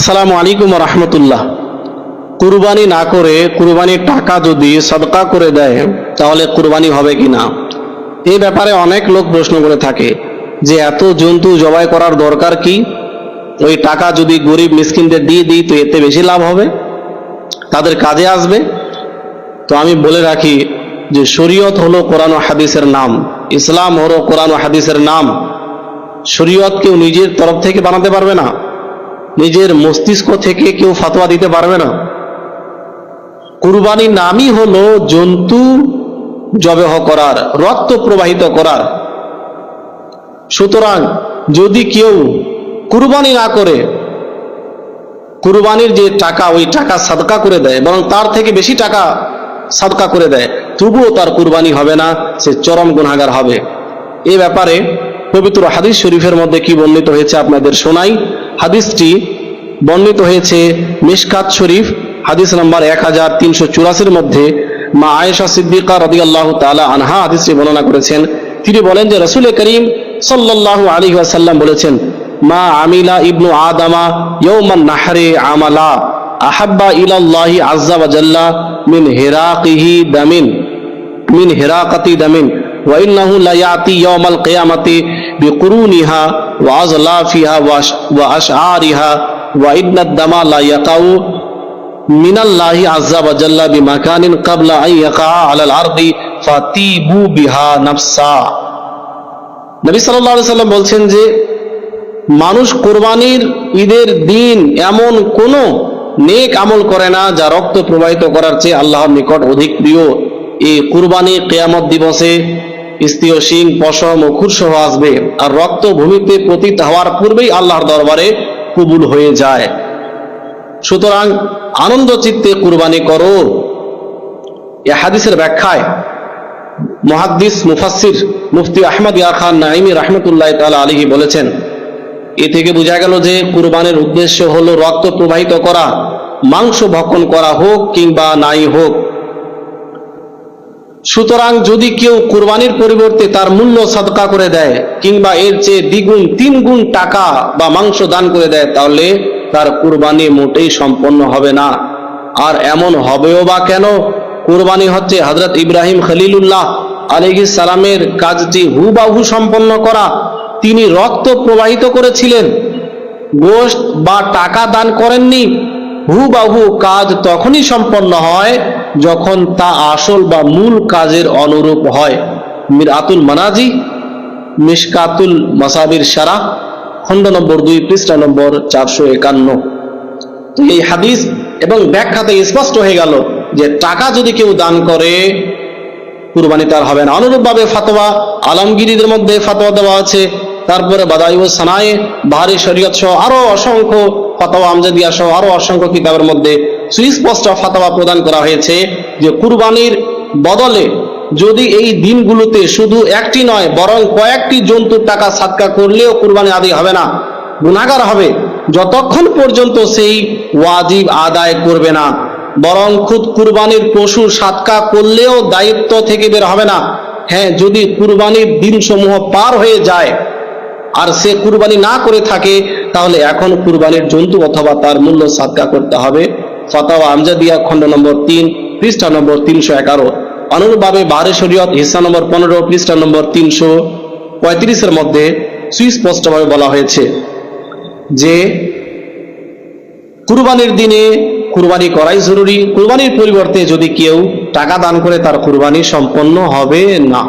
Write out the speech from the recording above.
আসসালামু আলাইকুম রহমতুল্লাহ। কুরবানি না করে কুরবানির টাকা যদি সদকা করে দেয়, তাহলে কুরবানি হবে কি না? এই ব্যাপারে অনেক লোক প্রশ্ন করে থাকে যে, এত জন্তু জবাই করার দরকার কি? ওই টাকা যদি গরিব মিসকিনদের দিয়ে দিই, তো এতে বেশি লাভ হবে? তাদের কাজে আসবে? তো আমি বলে রাখি যে, শরীয়ত হলো কোরআন হাদিসের নাম, ইসলাম হলো কোরআন হাদিসের নাম। শরীয়ত কেউ নিজের তরফ থেকে বানাতে পারবে না। নিজের মস্তিষ্ক থেকে কেউ ফাতোয়া দিতে পারবে না। কুরবানির নামই হলো জন্তু জবেহ করার, রক্ত প্রবাহিত করার। সুতরাং যদি কেউ কুরবানি না করে, কুরবানির যে টাকা, ওই টাকা সাদকা করে দেয়, বরং তার থেকে বেশি টাকা সাদকা করে দেয়, তবুও তার কুরবানি হবে না, সে চরম গুণাগার হবে। এ ব্যাপারে পবিত্র হাদিস শরীফের মধ্যে কি বর্ণিত হয়েছে আপনাদের শোনাই। হাদিসটি বর্ণিত হয়েছে মিশকাত শরীফ, হাদিস নম্বর এক হাজার তিনশো চুরাশির মধ্যে। মা আয়েশা সিদ্দিকা রদি আল্লাহ তালা আনহা হাদিসটি বর্ণনা করেছেন। তিনি বলেন যে রসুল করিম সাল্লাহ আলী আসাল্লাম বলেছেন, মা আমিলা ইবনু আদামা ইউমান নাহারে আমালা, আহাব্বা ইলাল্লাহি আজ্জা ওয়াজাল্লা মিন হিরাকিহি দামিন, মিন হিরাকাতি দামিন, ওয়া ইন্নাহু লা ইয়াতি কিয়ামাতি বিকুরুনিহা ওয়া লা ইয়াকাউ মিনাল্লাহি বিহা নাফসা। সাল্লাম বলছেন যে, মানুষ কোরবানির ঈদের দিন এমন কোনো নেক আমল করে না যা রক্ত প্রবাহিত করার চেয়ে আল্লাহর নিকট অধিক প্রিয়। এই কুরবানি কেয়ামত দিবসে স্ত্রীয় শিং, পশম ও খুরসহ আসবে। আর রক্ত ভূমিতে পতিত হওয়ার পূর্বেই আল্লাহর দরবারে কবুল হয়ে যায়। সুতরাং আনন্দ চিত্তে কুরবানি করো। এ হাদিসের ব্যাখ্যায় মহাদ্দিস মুফাসসির মুফতি আহমদ ইয়া খান নাইমি রহমতুল্লাহ তাআলা আলাইহি বলেছেন, এ থেকে বোঝা গেল যে কুরবানের উদ্দেশ্য হলো রক্ত প্রবাহিত করা, মাংস ভক্ষণ করা হোক কিংবা নাই হোক। সুতরাং যদি কেউ কুরবানির পরিবর্তে তার মূল্য সদকা করে দেয়, কিংবা এর চেয়ে দ্বিগুণ তিন গুণ টাকা বা মাংস দান করে দেয়, তাহলে তার কুরবানি মোটেই সম্পন্ন হবে না। আর এমন হবেও বা কেন? কুরবানি হচ্ছে হজরত ইব্রাহিম খলিলুল্লাহ আলহি সালামের কাজটি হুবাহু সম্পন্ন করা। তিনি রক্ত প্রবাহিত করেছিলেন। গোষ্ঠ বা টাকা দান করেননি। হুবাহু কাজ তখনই সম্পন্ন হয় যখন তা আসল বা মূল কাজের অনুরূপ হয়। মির আতুল মানাজি, মিশকাতুল মাসাবির সারা, খণ্ড নম্বর দুই, পৃষ্ঠা নম্বর চারশো একান্ন। এই হাদিস এবং ব্যাখ্যাতে স্পষ্ট হয়ে গেল যে টাকা যদি কেউ দান করে, কুরবানি তার হবে না। অনুরূপভাবে ফাতোয়া, আলমগিরিদের মধ্যে ফাতোয়া দেওয়া আছে। তারপরে বাদাইউ সানায়ে, বাহারি শরীয়ত সহ আরও অসংখ্য ফাতোয়া আমজাদিয়া সহ আরও অসংখ্য কিতাবের মধ্যে সুস্পষ্ট ফাতোয়া প্রদান করা হয়েছে যে কুরবানির বদলে যদি এই দিনগুলোতে শুধু একটি নয়, বরং কয়েকটি জন্তুর টাকা সাদকা করলেও কুরবানি আদি হবে না গুণাগার হবে, যতক্ষণ পর্যন্ত সেই ওয়াজিব আদায় করবে না। বরং খুদ কুরবানির পশু সাতকা করলেও দায়িত্ব থেকে বের হবে না। হ্যাঁ যদি কুরবানির দিনসমূহ পার হয়ে যায় আর সে কুরবানি না করে থাকে, তাহলে এখন কুরবানির জন্তু অথবা তার মূল্য সাদকা করতে হবে। ফতাওয়া আমজাদিয়া খণ্ড নম্বর তিন, পৃষ্ঠা নম্বর তিনশো এগারো। অনুরূপভাবে বাহারে শরীয়ত, হিসা নম্বর পনেরো, পৃষ্ঠা নম্বর তিনশো পঁয়ত্রিশের মধ্যে সুস্পষ্টভাবে বলা হয়েছে যে, কুরবানির দিনে কুরবানি করাই জরুরি। কুরবানির পরিবর্তে যদি কেউ টাকা দান করে, তার কুরবানি সম্পন্ন হবে না।